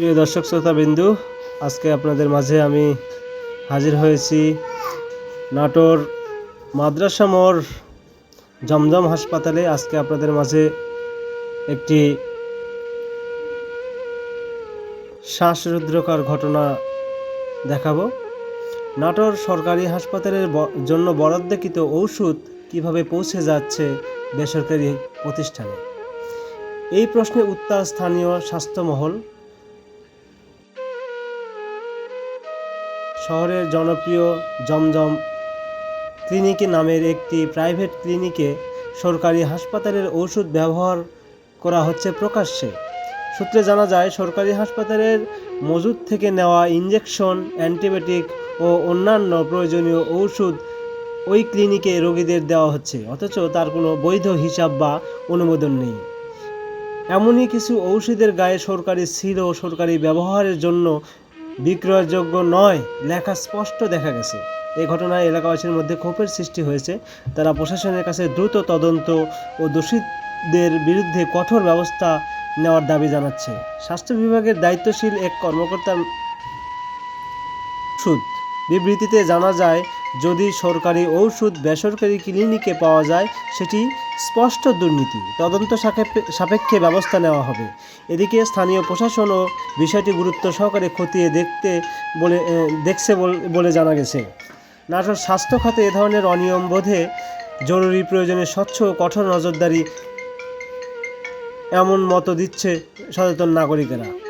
প্রিয় দর্শক শ্রোতা বিন্দু আজকে আপনাদের মাঝে আমি হাজির হয়েছি নাটোর মাদ্রাসা মোড় জমজম হাসপাতালে। আজকে আপনাদের মাঝে একটি শ্বাসরুদ্রকর ঘটনা দেখাবো। নাটোর সরকারি হাসপাতালের জন্য বরাদ্দকৃত ঔষধ কীভাবে পৌঁছে যাচ্ছে বেসরকারি প্রতিষ্ঠানে? এই প্রশ্নে উত্তর স্থানীয় স্বাস্থ্যমহল শহরের জনপ্রিয় জমজম ক্লিনিকে নামের একটি প্রাইভেট ক্লিনিকে সরকারি হাসপাতালের ওষুধ ব্যবহার করা হচ্ছে প্রকাশ্যে। সূত্রে জানা যায়, সরকারি হাসপাতালের মজুদ থেকে নেওয়া ইঞ্জেকশন অ্যান্টিবায়োটিক ও অন্যান্য প্রয়োজনীয় ঔষধ ওই ক্লিনিকে রোগীদের দেওয়া হচ্ছে, অথচ তার কোনো বৈধ হিসাব বা অনুমোদন নেই। এমনই কিছু ঔষধের গায়ে সরকারি ছিল সরকারি ব্যবহারের জন্য বিক্রয়যোগ্য নয়, লেখা স্পষ্ট দেখা গেছে। এই ঘটনায় এলাকাবাসীর মধ্যে ক্ষোভের সৃষ্টি হয়েছে। তারা প্রশাসনের কাছে দ্রুত তদন্ত ও দোষীদের বিরুদ্ধে কঠোর ব্যবস্থা নেওয়ার দাবি জানাচ্ছে। স্বাস্থ্য বিভাগের দায়িত্বশীল এক কর্মকর্তার সুদ। বিবৃতিতে জানা যায় যদি সরকারি ঔষধ বেসরকারি ক্লিনিকে পাওয়া যায়, সেটি স্পষ্ট দুর্নীতি। তদন্ত সাপেক্ষে- ব্যবস্থা নেওয়া হবে। এদিকে স্থানীয় প্রশাসনও বিষয়টি গুরুত্ব সহকারে খতিয়ে দেখতে বলে দেখছে বল- বলে জানা গেছে। নাটোর স্বাস্থ্য খাতে এ ধরনের অনিয়ম বোধে জরুরি প্রয়োজনে স্বচ্ছ ও কঠোর নজরদারি এমন মতো দিচ্ছে সচেতন নাগরিকেরা।